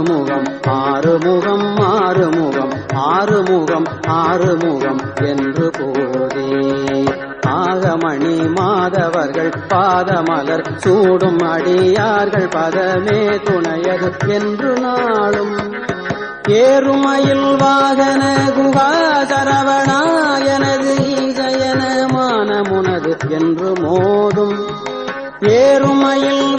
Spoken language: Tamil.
ஆறுமுகம் ஆறுமுகம் ஆறுமுகம் ஆறுமுகம் ஆறுமுகம் என்று போதே ஆகமணி மாதவர்கள் பாதமலர் சூடும் அடியார்கள் பதமே துணையது என்று நாளும். ஏறுமயில் வாகன குகா சரவணாயனது ஈசயன மானமுனது என்று மோதும். ஏறுமயில்